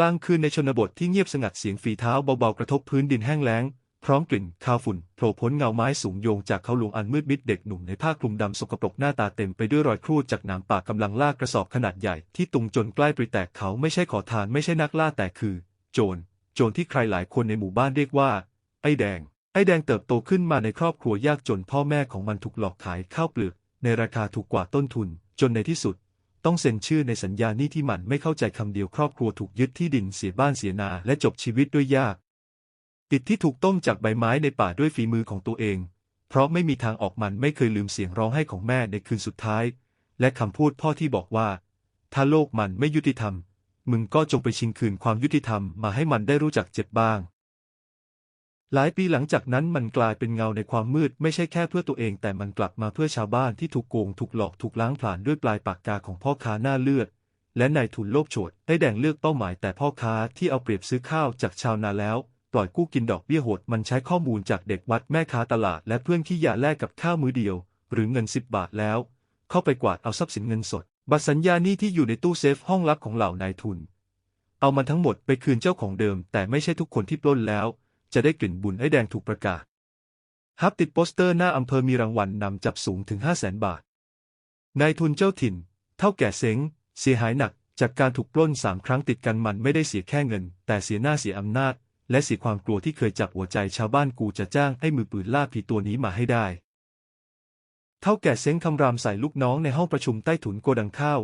กลางคืนในชนบทที่เงียบสงัดเสียงฝีเท้าเบาๆกระทบพื้นดินแห้งแล้ง พร้อมกลิ่นคาวฝุ่นโผล่พ้นเงาไม้สูงโยงจากเขาหลวงอันมืดมิดเด็กหนุ่มในผ้าคลุมดำสกปรกหน้าตาเต็มไปด้วยรอยครูดจากหนามปากำลังลากกระสอบขนาดใหญ่ที่ตุงจนใกล้ปริแตกเขาไม่ใช่ขอทานไม่ใช่นักล่าแต่คือ โจร โจรที่ใครหลายคนในหมู่บ้านเรียกว่า ไอ้แดง ไอ้แดงเติบโตขึ้นมาในครอบครัวยากจนพ่อแม่ของมันถูกหลอกขายข้าวเปลือกในราคาถูกกว่าต้นทุน จนในที่สุด ต้องเซ็นชื่อในสัญญานี้ที่มันไม่เข้าใจคำเดียวครอบครัวถูกยึดที่ดินเสียบ้านเสียนาและจบชีวิตด้วยยากติดที่ถูกต้มจากใบไม้ในป่าด้วยฝีมือของตัวเอง เพราะไม่มีทางออกมันไม่เคยลืมเสียงร้องไห้ของแม่ในคืนสุดท้าย และคำพูดพ่อที่บอกว่า ถ้าโลกมันไม่ยุติธรรม มึงก็จงไปชิงคืนความยุติธรรมมาให้มันได้รู้จักเจ็บบ้าง หลายปีหลังจากนั้นมันกลายเป็นเงาในความมืดไม่ใช่แค่เพื่อตัวเอง แต่มันกลับมาเพื่อชาวบ้านที่ถูกโกงถูกหลอกถูกล้างผลาญด้วยปลายปากกาของพ่อค้าหน้าเลือด และนายทุนโลภโฉดได้แดงเลือกเป้าหมายแต่พ่อค้าที่เอาเปรียบซื้อข้าวจากชาวนาแล้ว ปล่อยกู้กินดอกเบี้ยโหดมันใช้ข้อมูลจากเด็กวัดแม่ค้าตลาด และเพื่อนที่อยากแลกกับข้าวมื้อเดียว หรือเงินสิบบาทแล้ว เข้าไปกวาดเอาทรัพย์สินเงินสด บัตรสัญญานี้ที่อยู่ในตู้เซฟห้องลับของเหล่านายทุน เอามันทั้งหมดไปคืนเจ้าของเดิม แต่ไม่ใช่ทุกคนที่ปล้นแล้ว จะได้กลิ่นบุญไอ้แดงถูกประกาศ ฮับติดโปสเตอร์หน้าอำเภอมีรางวัลนำจับสูงถึง 5 0 0แสนบาท นายทุนเจ้าถิ่น เท่าแก่เซ้งเสียหายหนัก จากการถูกปล้นสามครั้งติดกันมันไม่ได้เสียแค่เงิน แต่เสียหน้าเสียอำนาจ และเสียความกลัวที่เคยจับหัวใจชาวบ้านกูจะจ้างให้มือปืนล่าผีตัวนี้มาให้ได้ เท่าแก่เซ้งคำรามใส่ลูกน้องในห้องประชุมใต้ถุนโกดังข้าว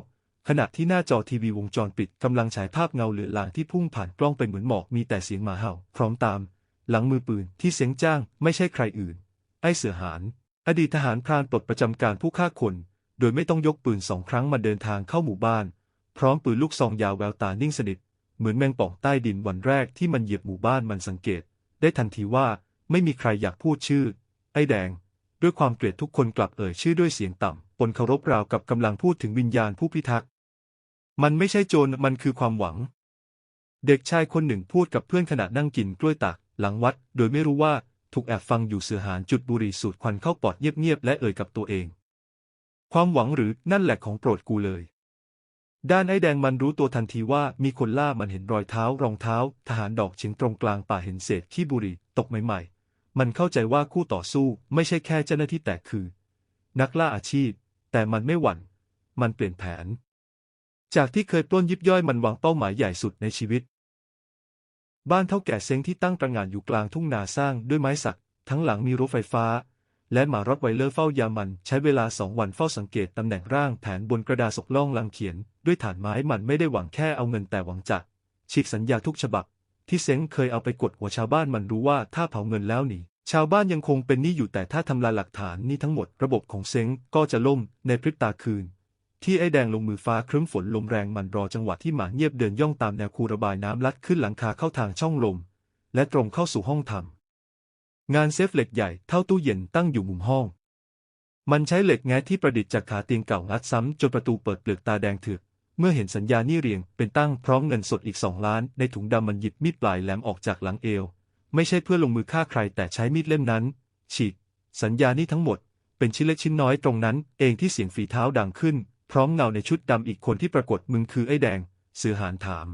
ขณะที่หน้าจอทีวีวงจรปิดกำลังฉายภาพเงาเหลือลางที่พุ่งผ่านกล้องไปเหมือนหมอกมีแต่เสียงหมาเห่า พร้อมตาม หลังมือปืนที่เซ้งจ้างไม่ใช่ใครอื่น ไอเสือหาน อดีตทหารพรานปลดประจำการผู้ฆ่าคน โดยไม่ต้องยกปืนสองครั้งมาเดินทางเข้าหมู่บ้าน พร้อมปืนลูกซองยาวแววตานิ่งสนิท เหมือนแมงป่องใต้ดินวันแรกที่มันเหยียบหมู่บ้านมันสังเกต ได้ทันทีว่าไม่มีใครอยากพูดชื่อ ไอแดง ด้วยความเกลียดทุกคนกลับเอ่ยชื่อด้วยเสียงต่ำปนเคารพราวกับกำลังพูดถึงวิญญาณผู้พิทักษ์มันไม่ใช่โจรมันคือความหวัง เด็กชายคนหนึ่งพูดกับเพื่อนขณะนั่งกินกล้วยตาก หลังวัดโดยไม่รู้ว่าถูกแอบฟังอยู่เสือหานจุดบุหรี่สูดควันเข้าปอดเงียบๆและเอ่ยกับตัวเอง ความหวังหรือนั่นแหละของโปรดกูเลย ด้านไอ้แดงมันรู้ตัวทันทีว่ามีคนล่ามันเห็นรอยเท้ารองเท้า ทหารดอกเฉียงตรงกลางป่าเห็นเศษขี้บุหรี่ตกใหม่ ๆ มันเข้าใจว่าคู่ต่อสู้ไม่ใช่แค่เจ้าหน้าที่แต่คือ นักล่าอาชีพ แต่มันไม่หวั่น มันเปลี่ยนแผน จากที่เคยปล้นยิบย่อยมันวางเป้าหมายใหญ่สุดในชีวิต บ้านเท่าแก่เซ้งที่ตั้งตระหง่านอยู่กลางทุ่งนาสร้างด้วยไม้สัก ทั้งหลังมีรั้วไฟฟ้า และหมารถไวเลอร์เฝ้ายามมัน ใช้เวลาสองวันเฝ้าสังเกตตำแหน่งร่างแผนบนกระดาษสกล่องลังเขียน ด้วยฐานไม้มันไม่ได้หวังแค่เอาเงินแต่หวังจะฉีกสัญญาทุกฉบับ ที่เซ้งเคยเอาไปกดหัวชาวบ้านมันรู้ว่าถ้าเผาเงินแล้วหนีชาวบ้านยังคงเป็นหนี้อยู่แต่ถ้าทำลายหลักฐานนี้ทั้งหมดระบบของเซ้งก็จะล่มในพริบตาคืน ที่ไอ้แดงลงมือฟ้าครึ้มฝนลมแรงมันรอจังหวะที่หมาเงียบเดินย่องตามแนวคูระบายน้ำลัดขึ้นหลังคาเข้าทางช่องลม และตรงเข้าสู่ห้องทำงานเซฟเหล็กใหญ่เท่าตู้เย็นตั้งอยู่มุมห้อง มันใช้เหล็กแงะที่ประดิษฐ์จากขาเตียงเก่างัดซ้ำจนประตูเปิดเปลือกตาแดงเถือกเมื่อเห็นสัญญานี่เรียงเป็นตั้งพร้อมเงินสดอีกสองล้าน ในถุงดำมันหยิบมีดปลายแหลมออกจากหลังเอว ไม่ใช่เพื่อลงมือฆ่าใครแต่ใช้มีดเล่มนั้น ฉีกสัญญานี่ทั้งหมด เป็นชิ้นเล็กชิ้นน้อยตรงนั้น เองที่เสียงฝีเท้าดังขึ้น พร้อมเงาในชุดดำอีกคนที่ปรากฏมึงคือไอ้แดง เสือหานถาม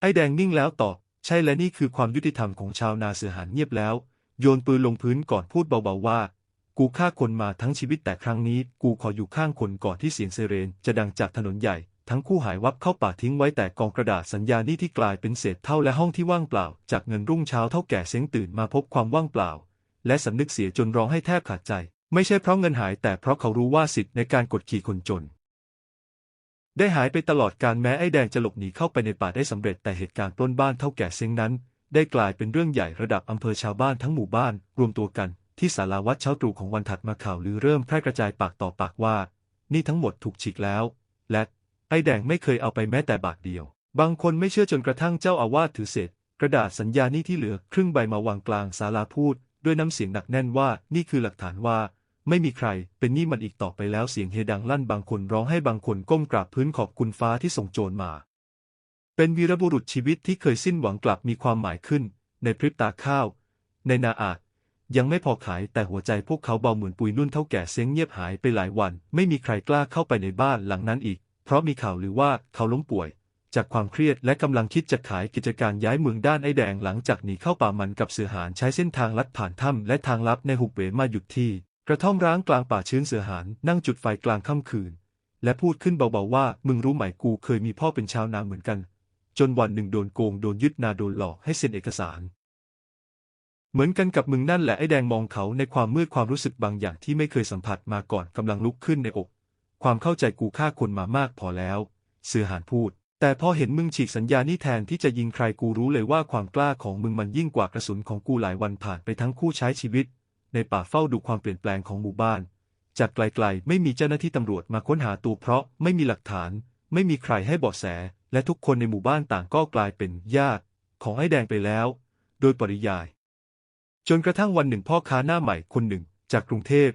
ไอ้แดงนิ่งแล้วตอบ ใช่และนี่คือความยุติธรรมของชาวนาเสือหานเงียบแล้ว โยนปืนลงพื้นก่อนพูดเบาๆว่า กูฆ่าคนมาทั้งชีวิตแต่ครั้งนี้ กูขออยู่ข้างคนก่อนที่เสียงเซเรน จะดังจากถนนใหญ่ ทั้งคู่หายวับเข้าป่าทิ้งไว้แต่กองกระดาษสัญญานี่ที่กลายเป็นเศษเท่าและห้องที่ว่างเปล่า จากเงินรุ่งเช้าเท่าแก่เซ้งตื่นมาพบความว่างเปล่า และสำนึกเสียจนร้องให้แทบขาดใจ ไม่ใช่เพราะเงินหายแต่เพราะเขารู้ว่าสิทธิ์ในการกดขี่คนจน ได้หายไปตลอดการแม้ไอ้แดงจะหลบหนีเข้าไปในป่าได้สำเร็จแต่เหตุการณ์ปล้นบ้านเท่าแก่เซ้งนั้น ได้กลายเป็นเรื่องใหญ่ระดับอำเภอชาวบ้านทั้งหมู่บ้าน รวมตัวกันที่ศาลาวัดเช้าตรู่ของวันถัดมาข่าวลือเริ่มแพร่กระจายปากต่อปากว่า นี่ทั้งหมดถูกฉีกแล้ว และไอ้แดงไม่เคยเอาไปแม้แต่บาทเดียว บางคนไม่เชื่อจนกระทั่งเจ้าอาวาสถือเศษกระดาษสัญญานี่ที่เหลือครึ่งใบมาวางกลางศาลาพูด ด้วยน้ำเสียงหนักแน่นว่านี่คือหลักฐานว่า ไม่มีใครเป็นหนี้มันอีกต่อไปแล้วเสียงเฮดังลั่นบางคนร้องให้บางคนก้มกราบพื้นขอบคุณฟ้าที่ส่งโจรมา เป็นวีรบุรุษชีวิตที่เคยสิ้นหวังกลับมีความหมายขึ้น ในพริบตาข้าว ในนาอาจยังไม่พอขายแต่หัวใจพวกเขาเบาเหมือนปุยนุ่นเท่าแก่เซ้งเงียบหายไปหลายวัน ไม่มีใครกล้าเข้าไปในบ้านหลังนั้นอีก เพราะมีข่าวหรือว่าเขาล้มป่วย จากความเครียดและกำลังคิดจะขายกิจการย้ายเมืองด้านไอแดงหลังจากหนีเข้าป่ามันกับเสือหานใช้เส้นทางลัดผ่านถ้ำและทางลับในหุบเหวมาหยุดที่ กระท่อมร้างกลางป่าชื้นเสือหานนั่งจุดไฟกลางค่ำคืน และพูดขึ้นเบาๆว่ามึงรู้ไหมกูเคยมีพ่อเป็นชาวนาเหมือนกัน จนวันหนึ่งโดนโกงโดนยึดนาโดนหลอกให้เซ็นเอกสาร เหมือนกันกับมึงนั่นแหละไอแดงมองเขาในความมืดความรู้สึกบางอย่างที่ไม่เคยสัมผัสมาก่อนกำลังลุกขึ้นในอก ความเข้าใจกูฆ่าคนมามากพอแล้ว เสือหานพูด แต่พอเห็นมึงฉีกสัญญานี่แทนที่จะยิงใครกูรู้เลยว่าความกล้าของมึงมันยิ่งกว่ากระสุนของกูหลายวันผ่านไปทั้งคู่ใช้ชีวิต ในป่าเฝ้าดูความเปลี่ยนแปลงของหมู่บ้าน จากไกลๆ ไม่มีเจ้าหน้าที่ตำรวจมาค้นหาตัวเพราะไม่มีหลักฐาน ไม่มีใครให้เบาะแส และทุกคนในหมู่บ้านต่างก็กลายเป็นญาติ ของไอ้แดงไปแล้ว โดยปริยาย จนกระทั่งวันหนึ่งพ่อค้าหน้าใหม่คนหนึ่ง จากกรุงเทพ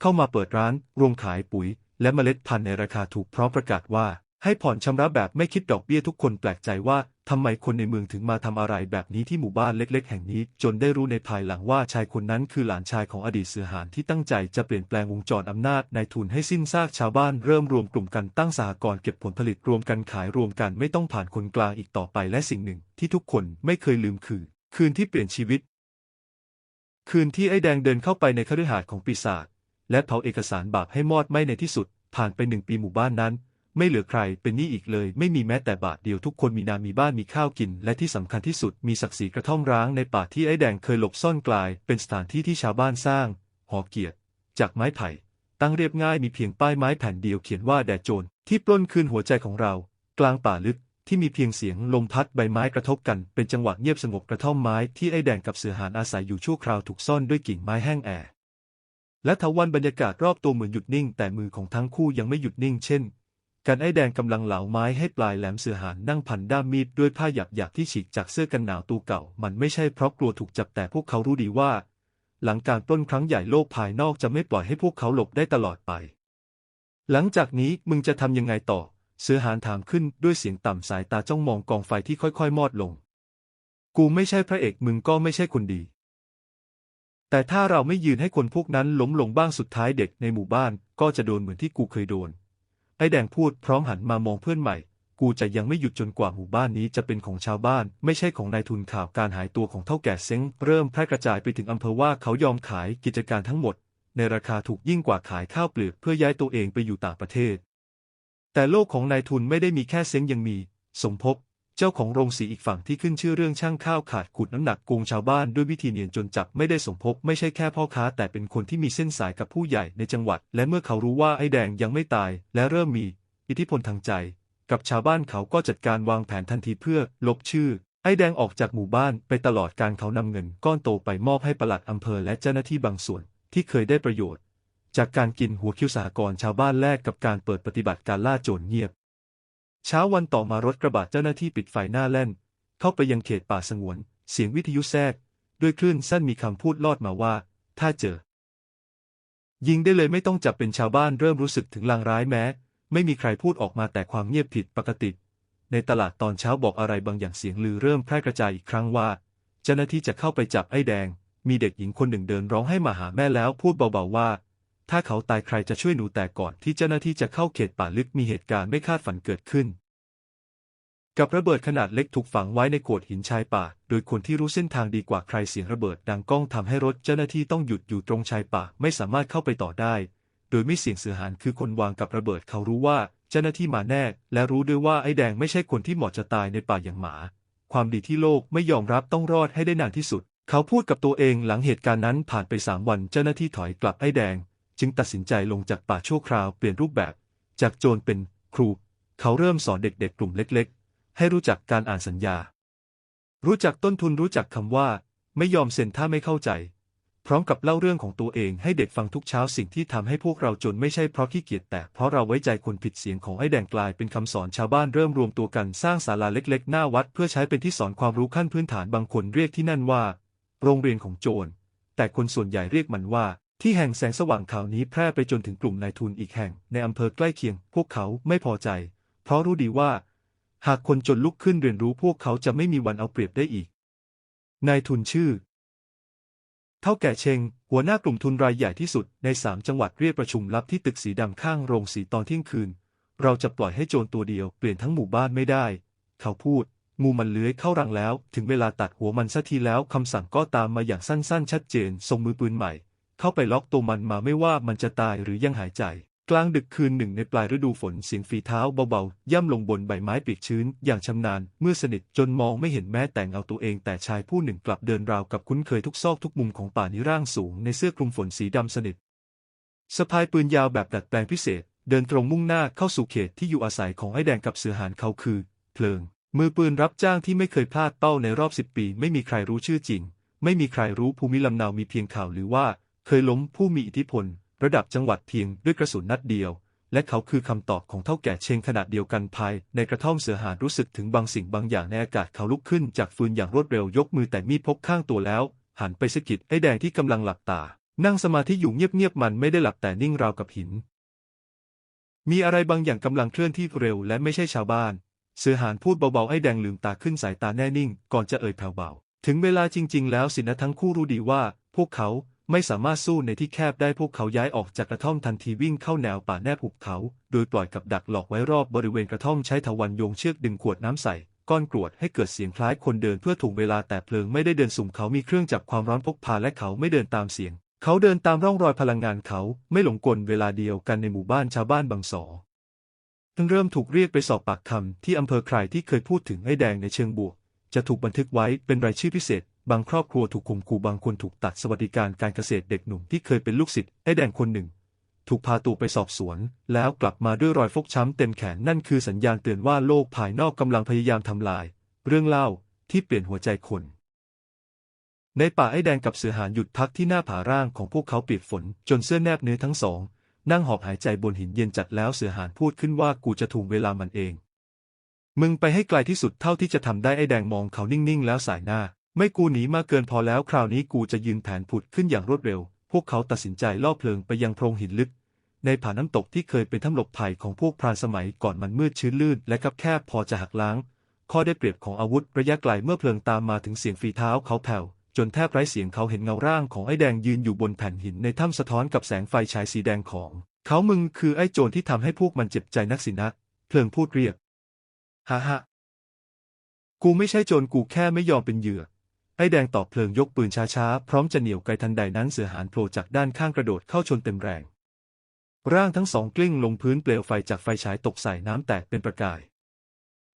เข้ามาเปิดร้านโรงขายปุ๋ย และเมล็ดพันธุ์ในราคาถูกพร้อมประกาศว่า ให้ผ่อนชำระแบบไม่คิดดอกเบี้ยทุกคนแปลกใจว่าทำไมคนในเมืองถึงมาทำอะไรแบบนี้ที่หมู่บ้านเล็ก ๆ แห่งนี้ จนได้รู้ในภายหลังว่าชายคนนั้นคือหลานชายของอดีตเสือหานที่ตั้งใจจะเปลี่ยนแปลงวงจรอำนาจในทุนให้สิ้นซากชาวบ้านเริ่มรวมกลุ่มกันตั้งสหกรณ์เก็บผลผลิตรวมกันขายรวมกันไม่ต้องผ่านคนกลางอีกต่อไปและสิ่งหนึ่ง ที่ทุกคนไม่เคยลืมคือ คืนที่เปลี่ยนชีวิต คืนที่ไอ้แดงเดินเข้าไปในคฤหาสน์ของปีศาจและเผาเอกสารบาปให้มอดไหม้ในที่สุด ผ่านไปหนึ่งปีหมู่บ้านนั้น ไม่เหลือใครเป็นหนี้อีกเลย ไม่มีแม้แต่บาทเดียวทุกคนมีนามีบ้านมีข้าวกิน และที่สำคัญที่สุดมีศักดิ์ศรีกระท่อมร้างในป่าที่ไอ้แดงเคยหลบซ่อนกลาย เป็นสถานที่ที่ชาวบ้านสร้าง หอเกียรติ จากไม้ไผ่ ตั้งเรียบง่ายมีเพียงป้ายไม้แผ่นเดียวเขียนว่าแด่โจรที่ปล้นคืนหัวใจของเรา กลางป่าลึกที่มีเพียงเสียงลมพัดใบไม้กระทบกัน เป็นจังหวะเงียบสงบกระท่อมไม้ที่ไอ้แดงกับเสือหานอาศัยอยู่ชั่วคราวถูกซ่อนด้วยกิ่งไม้แห้งแอและทวันบรรยากาศรอบตัวเหมือนหยุดนิ่ง แต่มือของทั้งคู่ยังไม่หยุดนิ่งเช่น กันไอแดงกำลังเหลาไม้ให้ปลายแหลมเสือหานนั่งพันด้ามมีดด้วยผ้าหยักหยักที่ฉีกจากเสื้อกันหนาวตัวเก่า มันไม่ใช่เพราะกลัวถูกจับแต่พวกเขารู้ดีว่า หลังการปล้นครั้งใหญ่โลกภายนอกจะไม่ปล่อยให้พวกเขาหลบได้ตลอดไป หลังจากนี้มึงจะทำยังไงต่อ เสือหานถามขึ้นด้วยเสียงต่ำสายตาจ้องมองกองไฟที่ค่อยๆ มอดลง กูไม่ใช่พระเอกมึงก็ไม่ใช่คนดี แต่ถ้าเราไม่ยืนให้คนพวกนั้นล้มลงบ้างสุดท้ายเด็กในหมู่บ้านก็จะโดนเหมือนที่กูเคยโดน ไอ้แดงพูดพร้อมหันมามองเพื่อนใหม่ กูจะยังไม่หยุดจนกว่าหมู่บ้านนี้จะเป็นของชาวบ้าน ไม่ใช่ของนายทุนข่าวการหายตัวของเท่าแก่เซ้งเริ่มแพร่กระจายไปถึงอำเภอว่าเขายอมขายกิจการทั้งหมด ในราคาถูกยิ่งกว่าขายข้าวเปลือกเพื่อย้ายตัวเองไปอยู่ต่างประเทศ แต่โลกของนายทุนไม่ได้มีแค่เซ้งยังมี สมภพ เจ้าของโรงสีอีกฝั่งที่ขึ้นชื่อเรื่องช่างข้าวขาดขุดน้ำหนักโกงชาวบ้านด้วยวิธีเนียนจนจับไม่ได้สมภพไม่ใช่แค่พ่อค้า แต่เป็นคนที่มีเส้นสายกับผู้ใหญ่ในจังหวัด และเมื่อเขารู้ว่าไอ้แดงยังไม่ตาย และเริ่มมี อิทธิพลทางใจ กับชาวบ้านเขาก็จัดการวางแผนทันทีเพื่อลบชื่อ ไอ้แดงออกจากหมู่บ้านไปตลอดการเขานำเงินก้อนโตไปมอบให้ปลัดอำเภอและเจ้าหน้าที่บางส่วน ที่เคยได้ประโยชน์ จากการกินหัวคิวสหกรณ์ชาวบ้านแลกกับการเปิดปฏิบัติการล่าโจรเงียบ เช้าวันต่อมารถกระบะเจ้าหน้าที่ปิดไฟหน้าแล่น เข้าไปยังเขตป่าสงวน เสียงวิทยุแทรก ด้วยคลื่นสั้นมีคำพูดลอดมาว่า ถ้าเจอ ยิงได้เลยไม่ต้องจับเป็นชาวบ้านเริ่มรู้สึกถึงลางร้ายแม้ ไม่มีใครพูดออกมาแต่ความเงียบผิดปกติ ในตลาดตอนเช้าบอกอะไรบางอย่างเสียงลือเริ่มแพร่กระจายอีกครั้งว่า เจ้าหน้าที่จะเข้าไปจับไอ้แดง มีเด็กหญิงคนหนึ่งเดินร้องให้มาหาแม่แล้วพูดเบาๆว่า ถ้าเขาตายใครจะช่วยหนูแต่ก่อนที่เจ้าหน้าที่จะเข้าเขตป่าลึกมีเหตุการณ์ไม่คาดฝันเกิดขึ้น กับระเบิดขนาดเล็กถูกฝังไว้ในโขดหินชายป่า โดยคนที่รู้เส้นทางดีกว่าใครเสียงระเบิดดังก้องทำให้รถเจ้าหน้าที่ต้องหยุดอยู่ตรงชายป่าไม่สามารถเข้าไปต่อได้ โดยไม่เสียงเสือหานคือคนวางกับระเบิดเขารู้ว่าเจ้าหน้าที่มาแน่ และรู้ด้วยว่าไอ้แดงไม่ใช่คนที่เหมาะจะตายในป่าอย่างหมา ความดีที่โลกไม่ยอมรับต้องรอดให้ได้นานที่สุด เขาพูดกับตัวเองหลังเหตุการณ์นั้นผ่านไปสามวันเจ้าหน้าที่ถอยกลับไอ้แดง จึงตัดสินใจลงจากป่าชั่วคราวเปลี่ยนรูปแบบ จากโจรเป็นครู เขาเริ่มสอนเด็กๆ กลุ่มเล็กๆ ให้รู้จักการอ่านสัญญา รู้จักต้นทุนรู้จักคำว่า ไม่ยอมเซ็นถ้าไม่เข้าใจ พร้อมกับเล่าเรื่องของตัวเองให้เด็กฟังทุกเช้าสิ่งที่ทำให้พวกเราจนไม่ใช่เพราะขี้เกียจแต่เพราะเราไว้ใจคนผิดเสียงของไอ้แดงกลายเป็นคำสอนชาวบ้านเริ่มรวมตัวกันสร้างศาลาเล็กๆ หน้าวัด เพื่อใช้เป็นที่สอนความรู้ขั้นพื้นฐานบางคนเรียกที่นั่นว่า โรงเรียนของโจรแต่คนส่วนใหญ่เรียกมันว่า ที่แห่งแสงสว่างข่าวนี้แพร่ไปจนถึงกลุ่มนายทุนอีกแห่งในอำเภอใกล้เคียง พวกเขาไม่พอใจ เพราะรู้ดีว่า หากคนจนลุกขึ้นเรียนรู้พวกเขาจะไม่มีวันเอาเปรียบได้อีก นายทุนชื่อ เท่าแก่เชง หัวหน้ากลุ่มทุนรายใหญ่ที่สุดในสามจังหวัดเรียกประชุมลับที่ตึกสีดำข้างโรงสีตอนเที่ยงคืน เราจะปล่อยให้โจรตัวเดียวเปลี่ยนทั้งหมู่บ้านไม่ได้ เขาพูดงูมันเลื้อยเข้ารังแล้ว ถึงเวลาตัดหัวมันสักทีแล้วคำสั่งก็ตามมาอย่างสั้น ๆ ชัดเจนส่งมือปืนใหม่ เข้าไปล็อกตัวมันมาไม่ว่ามันจะตายหรือยังหายใจ กลางดึกคืนหนึ่งในปลายฤดูฝนเสียงฝีเท้าเบาๆ ย่ำลงบนใบไม้เปียกชื้น อย่างชำนาญ เมื่อสนิทจนมองไม่เห็นแม้แต่เงาตัวเองแต่ชายผู้หนึ่งกลับเดินราวกับคุ้นเคยทุกซอกทุกมุมของป่านี้ร่างสูงในเสื้อคลุมฝนสีดำสนิทสะพายปืนยาวแบบดัดแปลงพิเศษ เดินตรงมุ่งหน้าเข้าสู่เขตที่อยู่อาศัยของไอ้แดงกับเสือหานเขาคือ เพลิง มือปืนรับจ้างที่ไม่เคยพลาดเป้าในรอบสิบปี ไม่มีใครรู้ชื่อจริง ไม่มีใครรู้ภูมิลำเนามีเพียงข่าวหรือว่า เคยล้มผู้มีอิทธิพล ระดับจังหวัดเพียงด้วยกระสุนนัดเดียว และเขาคือคำตอบของเท่าแก่เชงขนาดเดียวกันภายในกระท่อมเสือหานรู้สึกถึงบางสิ่งบางอย่างในอากาศเขาลุกขึ้นจากฟืนอย่างรวดเร็วยกมือแต่มีดพกข้างตัวแล้ว หันไปสะกิดไอ้แดงที่กำลังหลับตา นั่งสมาธิอยู่เงียบๆมันไม่ได้หลับแต่นิ่งราวกับหิน มีอะไรบางอย่างกำลังเคลื่อนที่เร็วและไม่ใช่ชาวบ้าน เสือหานพูดเบาๆไอ้แดงลืมตาขึ้นสายตาแน่นิ่ง ก่อนจะเอ่ยแผ่วเบาถึงเวลาจริง ๆ แล้วสินะทั้งคู่รู้ดีว่า พวกเขา ไม่สามารถสู้ในที่แคบได้พวกเขาย้ายออกจากกระท่อมทันทีวิ่งเข้าแนวป่าแนบหุบเขา โดยปล่อยกับดักหลอกไว้รอบบริเวณกระท่อมใช้ถาวันโยงเชือกดึงขวดน้ำใส่ก้อนกรวดให้เกิดเสียงคล้ายคนเดินเพื่อถ่วงเวลาแต่เพลิงไม่ได้เดินสุ่มเขามีเครื่องจับความร้อนพกพาและเขาไม่เดินตามเสียง เขาเดินตามร่องรอยพลังงานเขาไม่หลงกลเวลาเดียวกันในหมู่บ้านชาวบ้านบางสอทั้งเริ่มถูกเรียกไปสอบปากคำที่อำเภอใครที่เคยพูดถึงไอ้แดงในเชิงบวก จะถูกบันทึกไว้เป็นรายชื่อพิเศษ บางครอบครัวถูกข่มขู่บางคนถูกตัดสวัสดิการการเกษตรเด็กหนุ่มที่เคยเป็นลูกศิษย์ไอ้แดงคนหนึ่ง ถูกพาตัวไปสอบสวน แล้วกลับมาด้วยรอยฟกช้ำเต็มแขนนั่นคือสัญญาณเตือนว่าโลกภายนอกกำลังพยายามทำลาย เรื่องเล่าที่เปลี่ยนหัวใจคน ในป่าไอ้แดงกับเสือหานหยุดพักที่หน้าผาร่างของพวกเขาเปียกฝน จนเสื้อแนบเนื้อทั้งสอง นั่งหอบหายใจบนหินเย็นจัดแล้วเสือหานพูดขึ้นว่ากูจะถูกเวลามันเอง มึงไปให้ไกลที่สุดเท่าที่จะทำได้ไอ้แดงมองเขานิ่งๆ แล้วสายหน้า ไม่กูหนีมาเกินพอแล้วคราวนี้กูจะยืนแผนผุดขึ้นอย่างรวดเร็ว พวกเขาตัดสินใจล่อเพลิงไปยังโพรงหินลึก ในผาน้ำตกที่เคยเป็นถ้ำหลบภัยของพวกพรานสมัยก่อนมันมืดชื้นลื่นและคับแคบพอจะหักล้าง ข้อได้เปรียบของอาวุธระยะไกลเมื่อเพลิงตามมาถึงเสียงฝีเท้าเขาแผ่วจนแทบไร้เสียงเขาเห็นเงาร่างของไอ้แดงยืนอยู่บนแผ่นหินในถ้ำสะท้อนกับแสงไฟฉายสีแดงของ เขามึงคือไอ้โจรที่ทำให้พวกมันเจ็บใจนักสินะเพลิงพูดเรียกฮ่าฮ่ากูไม่ใช่โจรกูแค่ไม่ยอมเป็นเหยื่อ ไอ้แดงตอบเพลิงยกปืนช้าๆ พร้อมจะเหนี่ยวไกทันใดนั้นเสือหานโผล่จากด้านข้างกระโดดเข้าชนเต็มแรง ร่างทั้งสองกลิ้งลงพื้นเปลวไฟจากไฟฉายตกใส่น้ำแตกเป็นประกาย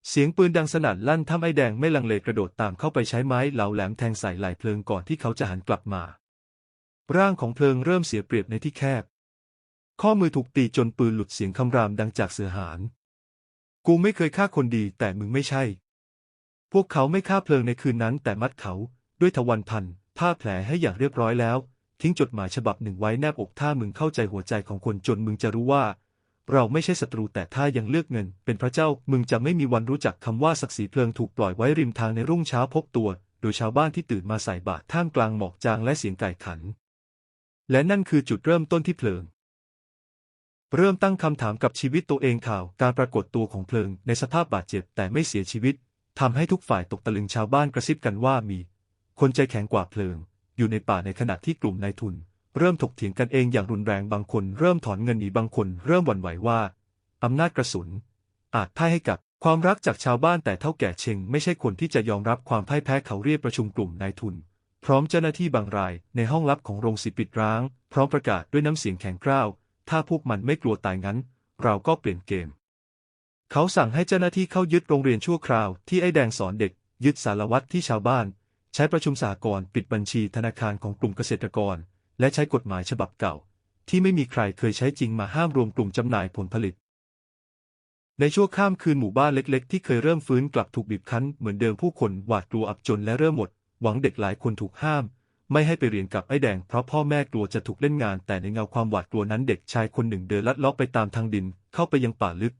เสียงปืนดังสนั่นลั่นทำไอ้แดงไม่ลังเลกระโดดตามเข้าไปใช้ไม้เหลาแหลมแทงใส่ไหล่เพลิงก่อนที่เขาจะหันกลับมา ร่างของเพลิงเริ่มเสียเปรียบในที่แคบ ข้อมือถูกตีจนปืนหลุดเสียงคำรามดังจากเสือหาน กูไม่เคยฆ่าคนดีแต่มึงไม่ใช่ พวกเขาไม่ฆ่าเพลิงในคืนนั้น แต่มัดเขาด้วยทวันพันผ้าแผลให้อย่างเรียบร้อยแล้ว ทิ้งจดหมายฉบับหนึ่งไว้แนบอกถ้ามึงเข้าใจหัวใจของคนจนมึงจะรู้ว่า เราไม่ใช่ศัตรูแต่ถ้ายังเลือกเงิน เป็นพระเจ้ามึงจะไม่มีวันรู้จักคำว่าศักดิ์ศรีเพลิงถูกปล่อยไว้ริมทางในรุ่งเช้าพบตัว โดยชาวบ้านที่ตื่นมาใส่บาตรท่ามกลางหมอกจางและเสียงไก่ขัน และนั่นคือจุดเริ่มต้นที่เพลิงเริ่มตั้งคำถามกับชีวิตตัวเองข่าวการปรากฏตัวของเพลิงในสภาพบาดเจ็บแต่ไม่เสียชีวิต ทำให้ทุกฝ่ายตกตะลึงชาวบ้านกระซิบกันว่ามี คนใจแข็งกว่าเพลิง อยู่ในป่าในขณะที่กลุ่มนายทุน เริ่มถกเถียงกันเองอย่างรุนแรงบางคนเริ่มถอนเงินหนีบางคนเริ่มหวั่นไหวว่าอำนาจกระสุน อาจพ่ายให้กับความรักจากชาวบ้านแต่เท่าแก่เชงไม่ใช่คนที่จะยอมรับความพ่ายแพ้เขาเรียกประชุมกลุ่มนายทุน พร้อมเจ้าหน้าที่บางรายในห้องลับของโรงสีปิดร้าง พร้อมประกาศด้วยน้ำเสียงแข็งกร้าว ถ้าพวกมันไม่กลัวตายงั้น เราก็เปลี่ยนเกม เขาสั่งให้เจ้าหน้าที่เข้ายึดโรงเรียนชั่วคราวที่ไอ้แดงสอนเด็ก ยึดสารวัตรที่ชาวบ้าน ใช้ประชุมสากลปิดบัญชีธนาคารของกลุ่มเกษตรกร และใช้กฎหมายฉบับเก่า ที่ไม่มีใครเคยใช้จริงมาห้ามรวมกลุ่มจำหน่ายผลผลิต ในชั่วข้ามคืนหมู่บ้านเล็ก ๆ ที่เคยเริ่มฟื้นกลับถูกบีบคั้นเหมือนเดิมผู้คนหวาดกลัวอับจนและเริ่มหมด หวังเด็กหลายคนถูกห้าม ไม่ให้ไปเรียนกับไอ้แดงเพราะพ่อแม่กลัวจะถูกเล่นงาน แต่ในเงาความหวาดกลัวนั้นเด็กชายคนหนึ่งเดินลัดเลาะไปตามทางดินเข้าไปยังป่าลึก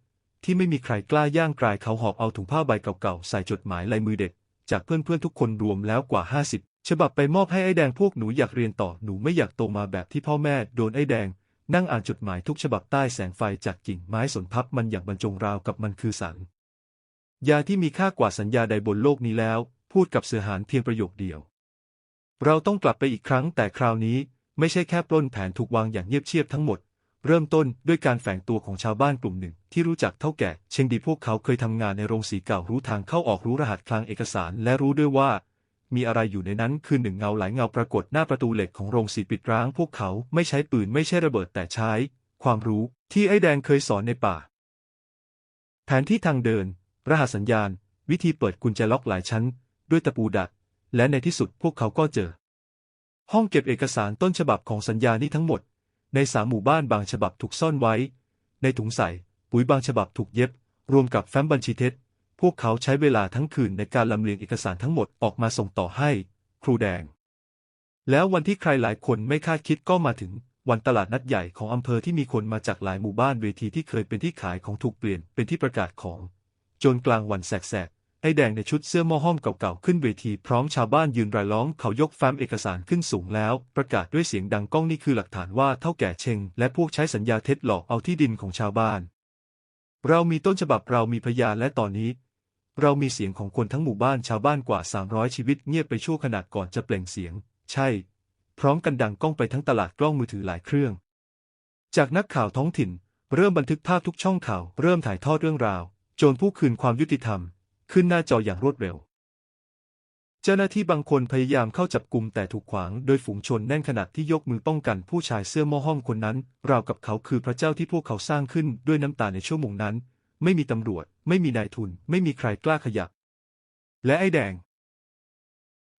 ที่ไม่มีใครกล้าย่างกลายเขาหอบเอาถุงผ้าใบเก่าๆ ใส่จดหมายลายมือเด็ก จากเพื่อนๆทุกคนรวมแล้วกว่า 50 ฉบับไปมอบให้ไอ้แดงพวกหนูอยากเรียนต่อหนูไม่อยากโตมาแบบที่พ่อแม่โดนไอ้แดง นั่งอ่านจดหมายทุกฉบับใต้แสงไฟจากกิ่งไม้สนพับมันอย่างบรรจงราวกับมันคือสังยาที่มีค่ากว่าสัญญาใดบนโลกนี้แล้ว พูดกับเสือหานเพียงประโยคเดียว เราต้องกลับไปอีกครั้งแต่คราวนี้ไม่ใช่แค่ปล้นแผนถูกวางอย่างเงียบเชียบทั้งหมด เริ่มต้นด้วยการแฝงตัวของชาวบ้านกลุ่มหนึ่ง ที่รู้จักเท่าแก่ เชงดีพวกเขาเคยทำงานในโรงสีเก่ารู้ทางเข้าออกรู้รหัสคลังเอกสาร และรู้ด้วยว่า มีอะไรอยู่ในนั้นคือหนึ่งเงาหลายเงาปรากฏหน้าประตูเหล็กของโรงสีปิดร้าง พวกเขาไม่ใช้ปืนไม่ใช่ระเบิดแต่ใช้ ความรู้ที่ไอ้แดงเคยสอนในป่า แผนที่ทางเดิน รหัสสัญญาณ วิธีเปิดกุญแจล็อกหลายชั้น ด้วยตะปูดัดและในที่สุดพวกเขาก็เจอ ห้องเก็บเอกสารต้นฉบับของสัญญานี้ทั้งหมด ในสามหมู่บ้านบางฉบับถูกซ่อนไว้ ในถุงใส่ ปุ๋ยบางฉบับถูกเย็บ รวมกับแฟ้มบัญชีเท็จ พวกเขาใช้เวลาทั้งคืนในการลำเลียงเอกสารทั้งหมดออกมาส่งต่อให้ ครูแดง แล้ววันที่ใครหลายคนไม่คาดคิดก็มาถึง วันตลาดนัดใหญ่ของอำเภอที่มีคนมาจากหลายหมู่บ้านเวทีที่เคยเป็นที่ขายของถูกเปลี่ยนเป็นที่ประกาศของ จนกลางวันแสก ไอ้แดงในชุดเสื้อมอห้อมเก่าๆขึ้นเวทีพร้อมชาวบ้านยืนรายล้อมเขายกแฟ้มเอกสารขึ้นสูงแล้ว ประกาศด้วยเสียงดังก้องนี่คือหลักฐานว่าเท่าแก่เชงและพวกใช้สัญญาเท็จหลอกเอาที่ดินของชาวบ้าน เรามีต้นฉบับเรามีพยานและตอนนี้ เรามีเสียงของคนทั้งหมู่บ้านชาวบ้านกว่า 300 ชีวิตเงียบไปชั่วขณะก่อนจะเปล่งเสียง ใช่ พร้อมกันดังก้องไปทั้งตลาดกล้องมือถือหลายเครื่อง จากนักข่าวท้องถิ่น เริ่มบันทึกภาพทุกช่องข่าว เริ่มถ่ายทอดเรื่องราว โจรผู้คืนความยุติธรรม ขึ้นหน้าจออย่างรวดเร็ว เจ้าหน้าที่บางคนพยายามเข้าจับกลุ่มแต่ถูกขวางโดยฝูงชนแน่นขนาดที่ยกมือป้องกันผู้ชายเสื้อม้อห้อมคนนั้น ราวกับเขาคือพระเจ้าที่พวกเขาสร้างขึ้นด้วยน้ำตาในชั่วโมงนั้น ไม่มีตำรวจ ไม่มีนายทุน ไม่มีใครกล้าขยับ และไอ้แดง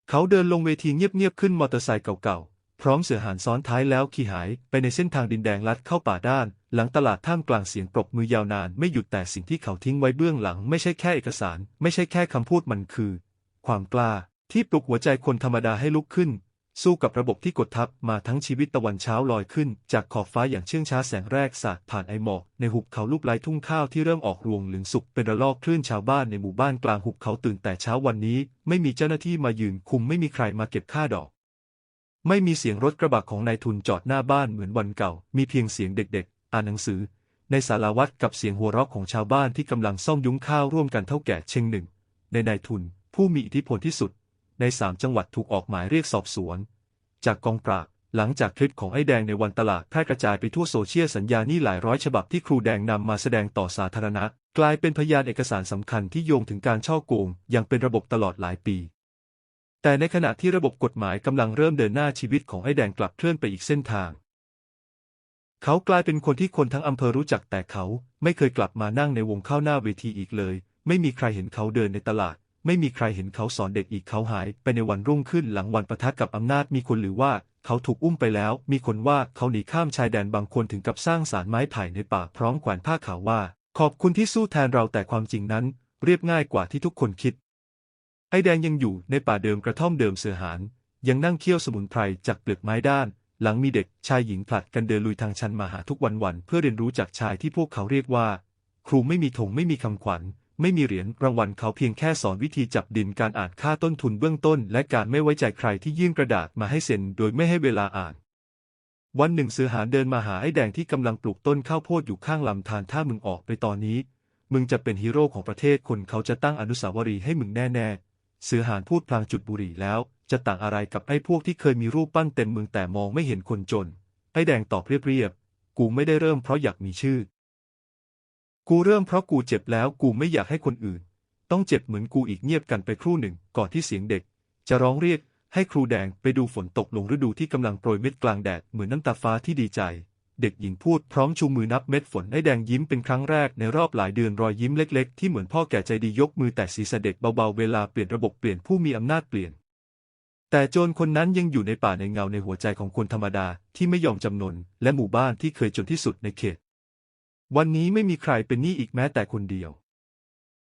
เขาเดินลงเวทีเงียบๆขึ้นมอเตอร์ไซค์เก่าๆ พร้อมเสือหานซ้อนท้ายแล้วขี่หายไปในเส้นทางดินแดงลัดเข้าป่าด้าน หลังตลาดท่ามกลางเสียงปรบมือยาวนานไม่หยุดแต่สิ่งที่เขาทิ้งไว้เบื้องหลังไม่ใช่แค่เอกสาร ไม่ใช่แค่คำพูดมันคือ ความกล้าที่ปลุกหัวใจคนธรรมดาให้ลุกขึ้น สู้กับระบบที่กดทับมาทั้งชีวิตตะวันเช้าลอยขึ้น จากขอบฟ้าอย่างเชื่องช้าแสงแรกสาดผ่านไอหมอกในหุบเขาลูกไร้ทุ่งข้าวที่เริ่มออกรวงหลืองสุกเป็นระลอกคลื่นชาวบ้านในหมู่บ้านกลางหุบเขาตื่นแต่เช้าวันนี้ ไม่มีเจ้าหน้าที่มายืนคุมไม่มีใครมาเก็บค่าดอก ไม่มีเสียงรถกระบะของนายทุนจอดหน้าบ้านเหมือนวันเก่า มีเพียงเสียงเด็กๆ อ่านหนังสือ ในศาลาวัดกับเสียงหัวเราะของชาวบ้านที่กำลังซ่อมยุ้งข้าวร่วมกันเท่าแก่เชงหนึ่ง ในนายทุนผู้มีอิทธิพลที่สุด ในสามจังหวัดถูกออกหมายเรียกสอบสวน จากกองปราบหลังจากคลิปของไอ้แดงในวันตลาดแพร่กระจายไปทั่วโซเชียลสัญญานี่หลายร้อยฉบับที่ครูแดงนำมาแสดงต่อสาธารณะ กลายเป็นพยานเอกสารสำคัญที่โยงถึงการช่อโกงอย่างเป็นระบบตลอดหลายปี แต่ในขณะที่ระบบกฎหมายกำลังเริ่มเดินหน้าชีวิตของไอ้แดงกลับเคลื่อนไปอีกเส้นทาง เขากลายเป็นคนที่คนทั้งอำเภอรู้จักแต่เขาไม่เคยกลับมานั่งในวงข้าวหน้าเวทีอีกเลย ไม่มีใครเห็นเขาเดินในตลาด ไม่มีใครเห็นเขาสอนเด็กอีกเขาหายไปในวันรุ่งขึ้นหลังวันประทะกับอำนาจมีคนหรือว่าเขาถูกอุ้มไปแล้ว มีคนว่าเขาหนีข้ามชายแดนบางคนถึงกับสร้างศาลไม้ไผ่ในป่าพร้อมแขวนผ้าขาวว่า ขอบคุณที่สู้แทนเราแต่ความจริงนั้น เรียบง่ายกว่าที่ทุกคนคิด ไอแดงยังอยู่ในป่าเดิมกระท่อมเดิมเสือหานยังนั่งเคี่ยวสมุนไพรจากเปลือกไม้ด้าน หลังมีเด็กชายหญิงผลัดกันเดินลุยทางชันมาหาทุกวันวันเพื่อเรียนรู้จากชายที่พวกเขาเรียกว่า ครูไม่มีธงไม่มีคำขวัญ ไม่มีเหรียญรางวัลเขาเพียงแค่สอนวิธีจับดินการอ่านค่าต้นทุนเบื้องต้น และการไม่ไว้ใจใครที่ยื่นกระดาษมาให้เซ็นโดยไม่ให้เวลาอ่าน วันหนึ่งเสือหานเดินมาหาไอ้แดงที่กำลังปลูกต้นข้าวโพดอยู่ข้างลำธารถ้ามึงออกไปตอนนี้ มึงจะเป็นฮีโร่ของประเทศคนเขาจะตั้งอนุสาวรีย์ให้มึงแน่ๆ เสือหานพูดพลางจุดบุหรี่แล้ว จะต่างอะไรกับไอ้พวกที่เคยมีรูปปั้นเต็มเมืองแต่มองไม่เห็นคนจน ไอ้แดงตอบเรียบๆ กูไม่ได้เริ่มเพราะอยากมีชื่อ กูเริ่มเพราะกูเจ็บแล้วกูไม่อยากให้คนอื่น ต้องเจ็บเหมือนกูอีกเงียบกันไปครู่หนึ่ง ก่อนที่เสียงเด็ก จะร้องเรียกให้ครูแดงไปดูฝนตกลงฤดูที่กำลังโปรยเม็ดกลางแดดเหมือนน้ำตาฟ้าที่ดีใจ เด็กหญิงพูดพร้อมชูมือนับเม็ดฝนให้แดงยิ้มเป็นครั้งแรกในรอบหลายเดือนรอยยิ้มเล็กๆ ที่เหมือนพ่อแก่ใจดียกมือแต่ศีรษะเด็กเบาๆ เวลาเปลี่ยนระบบเปลี่ยนผู้มีอำนาจเปลี่ยน แต่โจรคนนั้นยังอยู่ในป่าในเงาในหัวใจของคนธรรมดาที่ไม่ยอมจำนน และหมู่บ้านที่เคยจนที่สุดในเขต วันนี้ไม่มีใครเป็นหนี้อีกแม้แต่คนเดียว